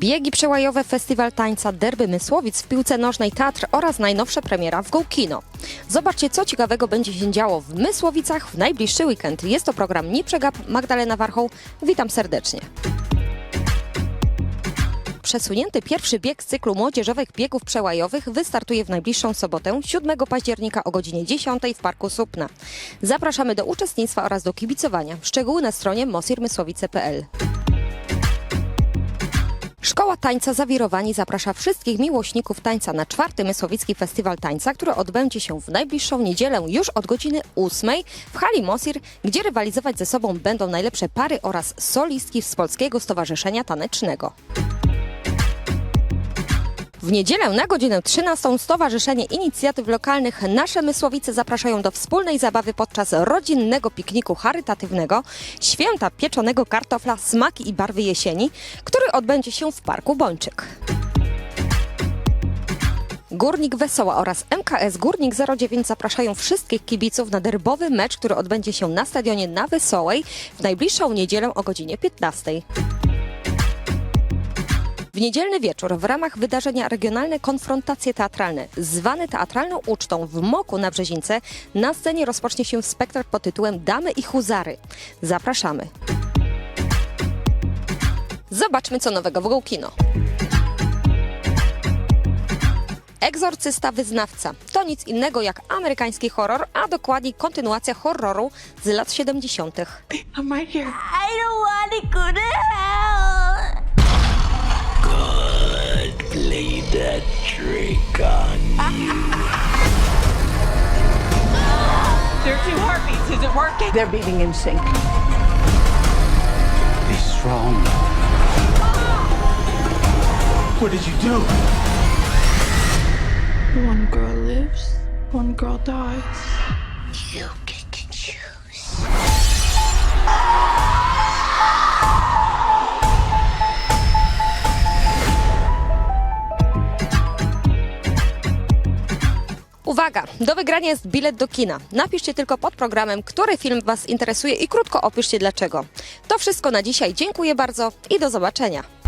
Biegi przełajowe, festiwal tańca, derby Mysłowic w piłce nożnej, teatr oraz najnowsza premiera w Go Kino. Zobaczcie, co ciekawego będzie się działo w Mysłowicach w najbliższy weekend. Jest to program Nie Przegap, Magdalena Warchoł. Witam serdecznie. Przesunięty pierwszy bieg z cyklu młodzieżowych biegów przełajowych wystartuje w najbliższą sobotę, 7 października o godzinie 10 w Parku Supna. Zapraszamy do uczestnictwa oraz do kibicowania. Szczegóły na stronie mosirmysłowice.pl. Szkoła Tańca Zawirowani zaprasza wszystkich miłośników tańca na czwarty Mysłowicki Festiwal Tańca, który odbędzie się w najbliższą niedzielę już od godziny 8 w hali Mosir, gdzie rywalizować ze sobą będą najlepsze pary oraz solistki z Polskiego Stowarzyszenia Tanecznego. W niedzielę na godzinę 13 Stowarzyszenie Inicjatyw Lokalnych Nasze Mysłowice zapraszają do wspólnej zabawy podczas rodzinnego pikniku charytatywnego Święta Pieczonego Kartofla Smaki i Barwy Jesieni, który odbędzie się w Parku Bończyk. Górnik Wesoła oraz MKS Górnik 09 zapraszają wszystkich kibiców na derbowy mecz, który odbędzie się na stadionie na Wesołej w najbliższą niedzielę o godzinie 15. W niedzielny wieczór w ramach wydarzenia Regionalne Konfrontacje Teatralne, zwane teatralną ucztą w Moku na Brzezińce, na scenie rozpocznie się spektakl pod tytułem Damy i Huzary. Zapraszamy. Zobaczmy co nowego w Go Kino. Egzorcysta Wyznawca to nic innego jak amerykański horror, a dokładniej kontynuacja horroru z lat 70. I'm right here. I don't want to go to hell. That trick on There are two heartbeats. Is it working? They're beating in sync. Be strong. What did you do? One girl lives, one girl dies. You get to choose. Uwaga, do wygrania jest bilet do kina. Napiszcie tylko pod programem, który film Was interesuje i krótko opiszcie dlaczego. To wszystko na dzisiaj. Dziękuję bardzo i do zobaczenia.